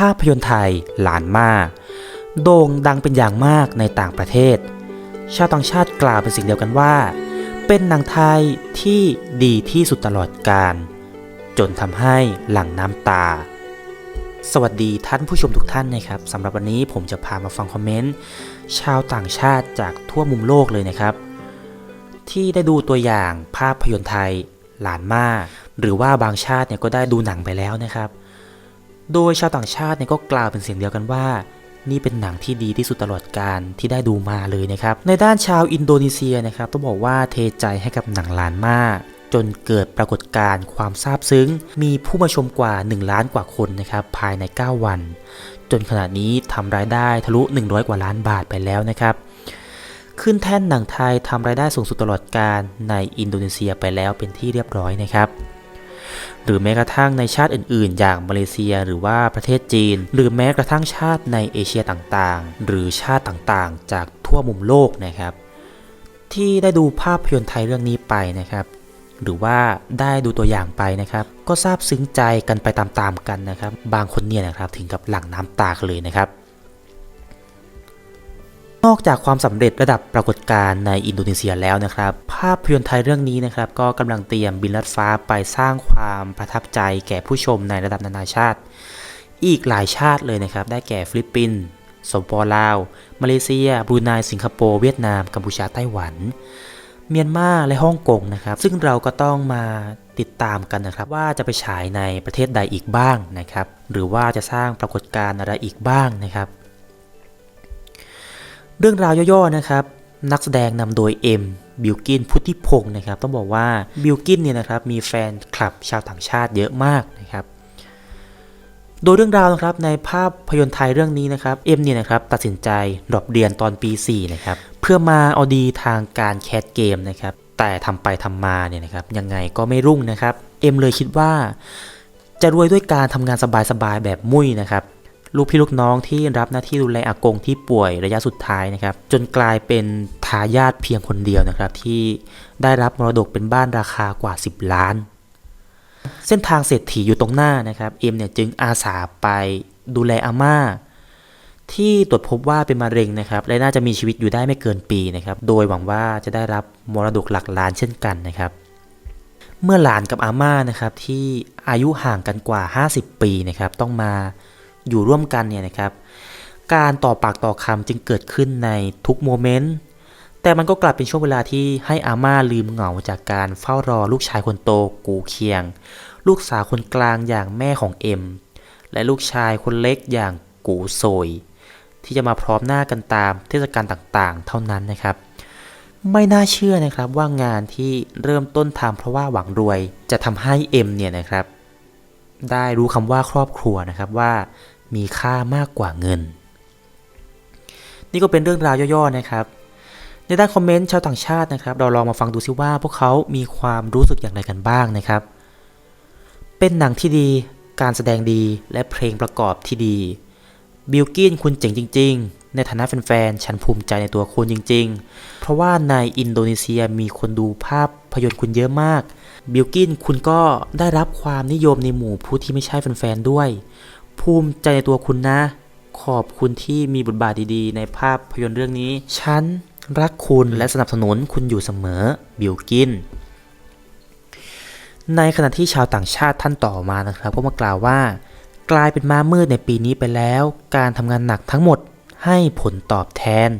ภาพยนตร์ไทยหลานมาก โด่งดังเป็นอย่างมากในต่างประเทศ ชาวต่างชาติกล่าวเป็นสิ่งเดียวกันว่า เป็นหนังไทยที่ดีที่สุดตลอดกาลจนทำให้หลั่งน้ำตา สวัสดีท่านผู้ชมทุกท่านนะครับสำหรับวันนี้ผมจะพามาฟังคอมเมนต์ชาวต่างชาติจากทั่วมุมโลกเลยนะครับ ที่ได้ดูตัวอย่างภาพยนตร์ไทยหลานมากหรือว่าบางชาติเนี่ยก็ได้ดูหนังไปแล้วนะครับ โดยชาวต่างชาติเนี่ยก็กล่าวเป็นเสียงเดียวกันว่า นี่เป็นหนังที่ดีที่สุดตลอดการที่ได้ดูมาเลยนะครับ ในด้านชาวอินโดนีเซียนะครับต้องบอกว่าเทใจให้กับหนังล้านมาก จนเกิดปรากฏการณ์ความซาบซึ้ง มีผู้มาชมกว่า 1 ล้านกว่าคนนะครับภายใน 9 วัน จนขณะนี้ทำรายได้ทะลุ 100 กว่าล้านบาทไปแล้วนะครับขึ้นแท่นหนังไทยทำรายได้สูงสุดตลอดการในอินโดนีเซียไปแล้วเป็นที่เรียบร้อยนะครับ หรือแม้กระทั่งในชาติอื่น ๆ อย่างมาเลเซียหรือว่าประเทศจีน หรือแม้กระทั่งชาติในเอเชียต่างๆ หรือชาติต่างๆ จากทั่วมุมโลกนะครับ ที่ได้ดูภาพยนตร์ไทยเรื่องนี้ไปนะครับ หรือว่าได้ดูตัวอย่างไปนะครับ ก็ซาบซึ้งใจกันไปตามๆกันนะครับ บางคนเนี่ยนะครับถึงกับหลั่งน้ำตาเลยนะครับ นอกจากความสำเร็จระดับปรากฏการณ์ในอินโดนีเซียแล้วนะครับ ภาพยนตร์ไทยเรื่องนี้นะครับก็กำลังเตรียมบินลัดฟ้าไปสร้างความประทับใจแก่ผู้ชมในระดับนานาชาติ อีกหลายชาติเลยนะครับ ได้แก่ฟิลิปปินส์สปปลาว มาเลเซียบรูไนสิงคโปร์เวียดนามกัมพูชาไต้หวัน เมียนมาและฮ่องกงนะครับ ซึ่งเราก็ต้องมาติดตามกันนะครับ ว่าจะไปฉายในประเทศใดอีกบ้างนะครับ หรือว่าจะสร้างปรากฏการณ์อะไรอีกบ้างนะครับ เรื่องราวย่อๆนะครับ นักแสดงนำโดยเอ็มบิลกินพุทธิพงศ์นะครับ ต้องบอกว่าบิลกินเนี่ยนะครับมีแฟนคลับชาวต่างชาติเยอะมากนะครับ โดยเรื่องราวนะครับในภาพพยนตร์ไทยเรื่องนี้นะครับเอ็มเนี่ยนะครับตัดสินใจดรอปเรียนตอนปี 4 นะครับ เพื่อมาเอาดีทางการแคสเกมนะครับ แต่ทำไปทำมาเนี่ยนะครับยังไงก็ไม่รุ่งนะครับเอ็มเลยคิดว่า จะรวยด้วยการทำงานสบายๆแบบมุ้ยนะครับ ลูกพี่ลูกน้องที่รับหน้าที่ดูแลอากงที่ป่วยระยะสุดท้ายนะครับ จนกลายเป็นทายาทเพียงคนเดียวนะครับ ที่ได้รับมรดกเป็นบ้านราคากว่า 10 ล้าน เส้นทางเศรษฐีอยู่ตรงหน้านะครับเอ็มเนี่ยจึงอาสาไปดูแลอาม่า ที่ตรวจพบว่าเป็นมะเร็งนะครับและน่าจะมีชีวิตอยู่ได้ไม่เกินปีนะครับ โดยหวังว่าจะได้รับมรดกหลักล้านเช่นกันนะครับเมื่อหลานกับอาม่านะครับที่อายุห่างกันกว่า 50 ปีนะครับต้องมา อยู่ร่วมกันเนี่ยนะครับ การต่อปากต่อคำจึงเกิดขึ้นในทุกโมเมนต์แต่มันก็กลับเป็นช่วงเวลาที่ให้อาม่าลืมเหงาจากการเฝ้ารอลูกชายคนโตกูเคียง ลูกสาวคนกลางอย่างแม่ของเอ็ม และลูกชายคนเล็กอย่างกูโซย ที่จะมาพร้อมหน้ากันตามเทศกาลต่างๆ เท่านั้นนะครับ ไม่น่าเชื่อนะครับว่างานที่เริ่มต้นทำเพราะว่าหวังรวยจะทำให้เอ็มเนี่ยนะครับ ได้รู้คำว่าครอบครัวนะครับว่ามีค่ามากกว่าเงิน นี่ก็เป็นเรื่องราวย่อๆนะครับ ในด้านคอมเมนต์ชาวต่างชาตินะครับ เราลองมาฟังดูซิว่าพวกเขามีความรู้สึกอย่างไรกันบ้างนะครับ เป็นหนังที่ดี การแสดงดีและเพลงประกอบที่ดี บิลกินคุณเจ๋งจริง ๆ ในฐานะแฟนๆ ฉันภูมิใจในตัวคุณจริง ๆ เพราะว่าในอินโดนีเซียมีคนดูภาพพยนตร์คุณเยอะมาก บิลกินคุณก็ได้รับความนิยมในหมู่ผู้ที่ไม่ใช่แฟนๆ ด้วย ภูมิใจในตัวคุณนะ ขอบคุณที่มีบทบาทดีๆ ในภาพยนตร์เรื่องนี้ ฉันรักคุณและสนับสนุนคุณอยู่เสมอ บิลกิน ในขณะที่ชาวต่างชาติท่านต่อมานะครับก็มากล่าวว่า กลายเป็นม้ามืดในปีนี้ไปแล้ว การทำงานหนักทั้งหมด ให้ผลตอบแทน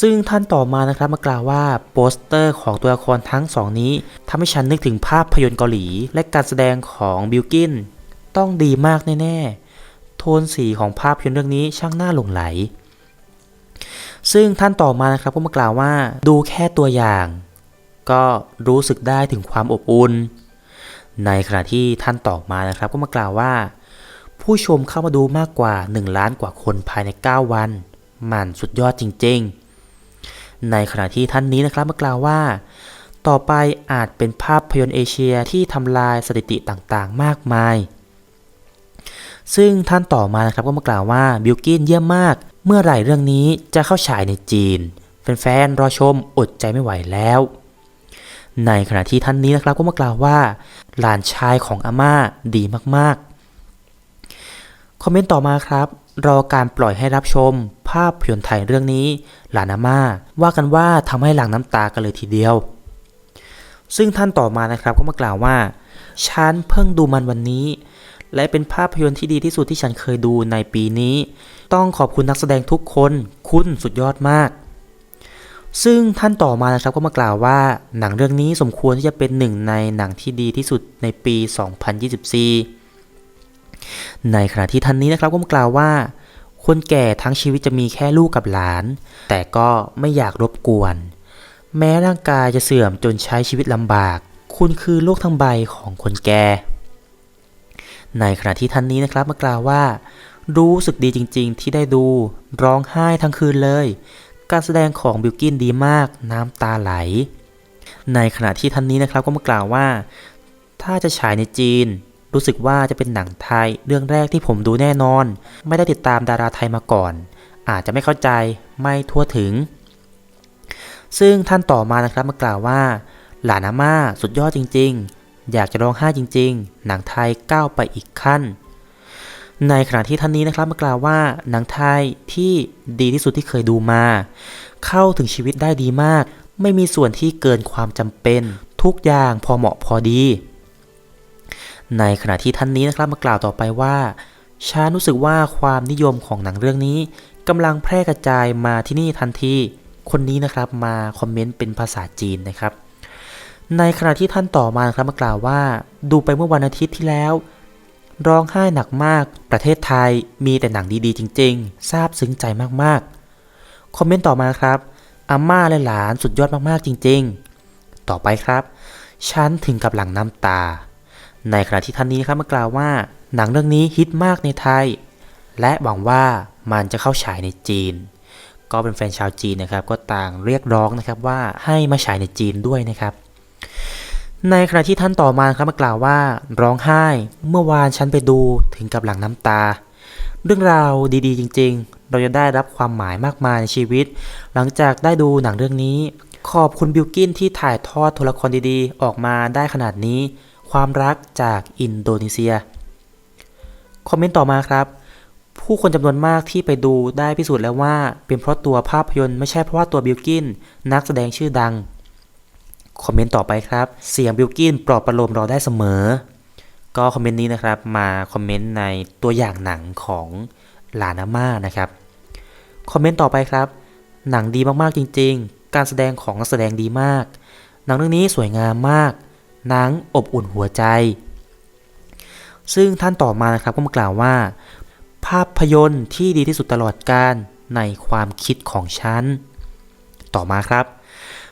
ซึ่งท่านต่อมานะครับมากล่าวว่าโปสเตอร์ของตัวละครทั้งสองนี้ทำให้ฉันนึกถึงภาพยนตร์เกาหลี และการแสดงของบิลกิน ต้องดีมากแน่ๆ โทนสีของภาพยนตร์เรื่องนี้ช่างน่าหลงไหล ซึ่งท่านต่อมานะครับก็มากล่าวว่าดูแค่ตัวอย่าง ก็รู้สึกได้ถึงความอบอุ่นในขณะที่ท่านต่อมานะครับก็มากล่าวว่า ผู้ชมเข้ามาดูมากกว่า 1 ล้านกว่าคนภายใน 9 วัน มันสุดยอดจริง ๆ ในขณะที่ท่านนี้นะครับมากล่าวว่า ต่อไปอาจเป็นภาพยนตร์เอเชียที่ทำลายสถิติต่างๆ มากมาย ซึ่งท่านต่อมานะครับก็มากล่าวว่าบิลกินเยี่ยมมาก เมื่อไหร่เรื่องนี้จะเข้าฉายในจีนแฟนๆรอชมอดใจไม่ไหวแล้วในขณะที่ท่านนี้นะครับก็มากล่าวว่า หลานชายของอาม่าดีมาก คอมเมนต์ต่อมาครับ รอการปล่อยให้รับชม ภาพยนไทยเรื่องนี้หลานาม่าว่ากันว่าทำให้หลั่งน้ำตากันเลยทีเดียว ซึ่งท่านต่อมานะครับก็มากล่าวว่าฉันเพิ่งดูมันวันนี้ และเป็นภาพยนตร์ที่ดีที่สุดที่ฉันเคยดูในปีนี้ ต้องขอบคุณนักแสดงทุกคน คุณสุดยอดมาก ซึ่งท่านต่อมานะครับก็มากล่าวว่า หนังเรื่องนี้สมควรที่จะเป็นหนึ่งในหนังที่ดีที่สุดในปี 2024 ในขณะที่ท่านนี้นะครับก็มากล่าวว่า คนแก่ทั้งชีวิตจะมีแค่ลูกกับหลาน แต่ก็ไม่อยากรบกวน แม้ร่างกายจะเสื่อมจนใช้ชีวิตลำบาก คุณคือโลกทั้งใบของคนแก่ ในขณะที่ท่านนี้นะครับมากล่าวว่า รู้สึกดีจริงๆ ที่ได้ดู ร้องไห้ทั้งคืนเลย การแสดงของบิลกินดีมาก น้ำตาไหล ในขณะที่ท่านนี้นะครับก็มากล่าวว่า ถ้าจะฉายในจีน รู้สึกว่าจะเป็นหนังไทยเรื่องแรกที่ผมดูแน่นอน ไม่ได้ติดตามดาราไทยมาก่อน อาจจะไม่เข้าใจไม่ทั่วถึง ซึ่งท่านต่อมานะครับมากล่าวว่า หลานาม่าสุดยอดจริง ๆ อยากจะร้องไห้จริง ๆ หนังไทยก้าวไปอีกขั้น ในขณะที่ท่านนี้นะครับมากล่าวว่า หนังไทยที่ดีที่สุดที่เคยดูมา เข้าถึงชีวิตได้ดีมาก ไม่มีส่วนที่เกินความจำเป็น ทุกอย่างพอเหมาะพอดี ในขณะที่ท่านนี้นะครับมากล่าวต่อไปว่าฉันรู้สึกว่าความนิยมของหนังเรื่องนี้กำลังแพร่กระจายมาที่นี่ทันที คนนี้นะครับมาคอมเมนต์เป็นภาษาจีนนะครับ ในขณะที่ท่านต่อมาครับมากล่าวว่า ดูไปเมื่อวันอาทิตย์ที่แล้ว ร้องไห้หนักมากประเทศไทยมีแต่หนังดีๆ จริงๆซาบซึ้งใจมากๆ คอมเมนต์ต่อมาครับอาม่าและหลานสุดยอดมากๆจริง ๆ ต่อไปครับ ฉันถึงกับหลังน้ำตา ในขณะที่ท่านนี้ครับมากล่าวว่า หนังเรื่องนี้ฮิตมากในไทย และหวังว่ามันจะเข้าฉายในจีน ก็เป็นแฟนชาวจีนนะครับก็ต่างเรียกร้องนะครับว่าให้มาฉายในจีนด้วยนะครับ ในขณะที่ท่านต่อมาครับมากล่าวว่า ร้องไห้เมื่อวานฉันไปดูถึงกับหลังน้ำตา เรื่องราวดีๆ จริง ๆ เราจะได้รับความหมายมากมายในชีวิต หลังจากได้ดูหนังเรื่องนี้ ขอบคุณบิลกินที่ถ่ายทอดตัวลครดีๆ ออกมาได้ขนาดนี้ ความรักจากอินโดนีเซีย คอมเมนต์ต่อมาครับ ผู้คนจำนวนมากที่ไปดูได้พิสูจน์แล้วว่า เป็นเพราะตัวภาพยนตร์ไม่ใช่เพราะว่าตัวบิลกินนักแสดงชื่อดัง คอมเมนต์ต่อไปครับ เสียงบิลกินปลอบประโลมเราได้เสมอ ก็คอมเมนต์นี้นะครับมาคอมเมนต์ในตัวอย่างหนังของลานาม่านะครับ คอมเมนต์ต่อไปครับ หนังดีมากๆจริง ๆ การแสดงของนักแสดงดีมาก หนังเรื่องนี้สวยงามมาก หนังอบอุ่นหัวใจ ซึ่งท่านต่อมานะครับก็มากล่าวว่า ภาพยนตร์ที่ดีที่สุดตลอดกาลในความคิดของฉัน ต่อมาครับ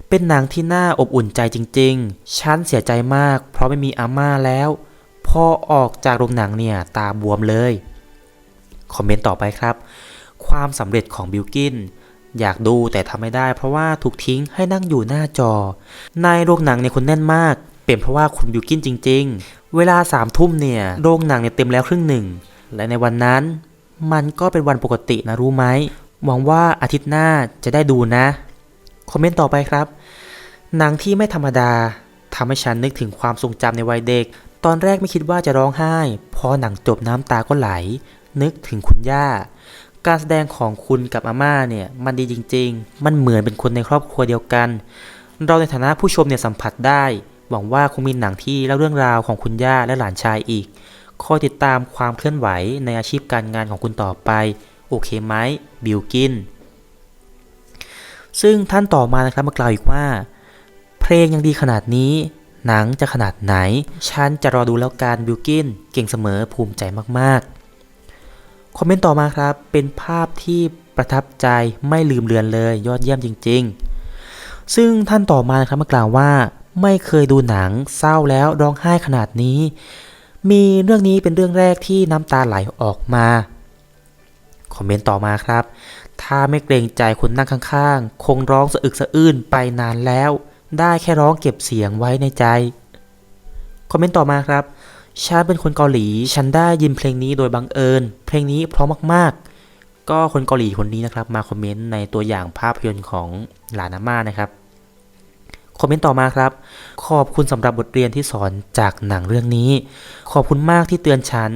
เป็นหนังที่น่าอบอุ่นใจจริงๆ ฉันเสียใจมาก เพราะไม่มีอาม่าแล้ว พอออกจากโรงหนังเนี่ยตาบวมเลย คอมเมนต์ต่อไปครับ ความสำเร็จของบิลกินอยากดูแต่ทำไม่ได้เพราะว่าถูกทิ้งให้นั่งอยู่หน้าจอ ในโรงหนังเนี่ยคนแน่นมาก เป็นเพราะว่าคุณบิลกินจริง ๆ เวลาสามทุ่มเนี่ยโรงหนังเนี่ยเต็มแล้วครึ่งหนึ่ง และในวันนั้น มันก็เป็นวันปกตินะรู้ไหมหวังว่าอาทิตย์หน้าจะได้ดูนะ คอมเมนต์ต่อไปครับ หนังที่ไม่ธรรมดาทำให้ฉันนึกถึงความทรงจำในวัยเด็ก ตอนแรกไม่คิดว่าจะร้องไห้ พอหนังจบน้ำตาก็ไหล นึกถึงคุณย่า การแสดงของคุณกับอาม่าเนี่ยมันดีจริง ๆ มันเหมือนเป็นคนในครอบครัวเดียวกัน เราในฐานะผู้ชมเนี่ยสัมผัสได้ หวังว่าคงมีหนังที่เล่าเรื่องราวของคุณย่าและหลานชายอีก คอยติดตามความเคลื่อนไหวในอาชีพการงานของคุณต่อไป โอเคไหมบิลกิน ซึ่งท่านต่อมานะครับมากล่าวอีกว่า เพลงยังดีขนาดนี้ หนังจะขนาดไหน ฉันจะรอดูแล้วกันบิลกิน เก่งเสมอภูมิใจมากๆ คอมเมนต์ต่อมาครับ เป็นภาพที่ประทับใจไม่ลืมเลือนเลยยอดเยี่ยมจริง ๆ ซึ่งท่านต่อมานะครับมากล่าวว่า ไม่เคยดูหนังเศร้าแล้วร้องไห้ขนาดนี้ มีเรื่องนี้เป็นเรื่องแรกที่น้ำตาไหลออกมา คอมเมนต์ต่อมาครับ ถ้าไม่เกรงใจคนนั่งข้างๆ คงร้องสะอึกสะอื้นไปนานแล้ว ได้แค่ร้องเก็บเสียงไว้ในใจ คอมเมนต์ต่อมาครับฉันเป็นคนเกาหลี ฉันได้ยินเพลงนี้โดยบังเอิญ เพลงนี้เพราะมากๆ ก็คนเกาหลีคนนี้นะครับ มาคอมเมนต์ในตัวอย่างภาพยนตร์ของหลานาม่านะครับ คอมเมนต์ต่อมาครับ ขอบคุณสำหรับบทเรียนที่สอนจากหนังเรื่องนี้ ขอบคุณมากที่เตือนฉัน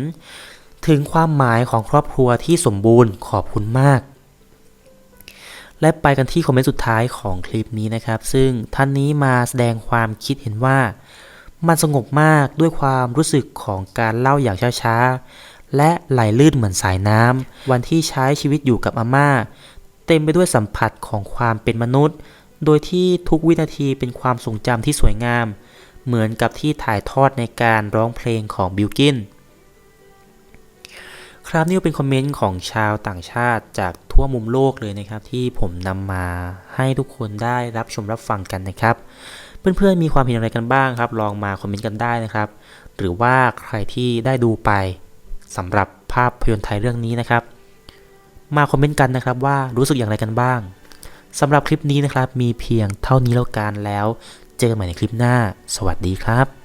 ถึงความหมายของครอบครัวที่สมบูรณ์ ขอบคุณมาก และไปกันที่คอมเมนต์สุดท้ายของคลิปนี้นะครับ ซึ่งท่านนี้มาแสดงความคิดเห็นว่า มันสงบมากด้วยความรู้สึกของการเล่าอย่างช้าๆ และไหลลื่นเหมือนสายน้ำวันที่ใช้ชีวิตอยู่กับอาม่า เต็มไปด้วยสัมผัสของความเป็นมนุษย์ โดยที่ทุกวินาทีเป็นความทรงจำที่สวยงาม เหมือนกับที่ถ่ายทอดในการร้องเพลงของบิลกิน ครับนี่เป็นคอมเมนต์ของชาวต่างชาติจากทั่วมุมโลกเลยนะครับ ที่ผมนำมาให้ทุกคนได้รับชมรับฟังกันนะครับ เพื่อนๆมีความเห็นอะไรกันบ้างครับ ลองมาคอมเมนต์กันได้นะครับ หรือว่าใครที่ได้ดูไปสำหรับภาพยนตร์ไทยเรื่องนี้นะครับ มาคอมเมนต์กันนะครับว่ารู้สึกอย่างไรกันบ้าง สำหรับคลิปนี้นะครับ มีเพียงเท่านี้แล้วกันแล้ว เจอกันใหม่ในคลิปหน้า สวัสดีครับ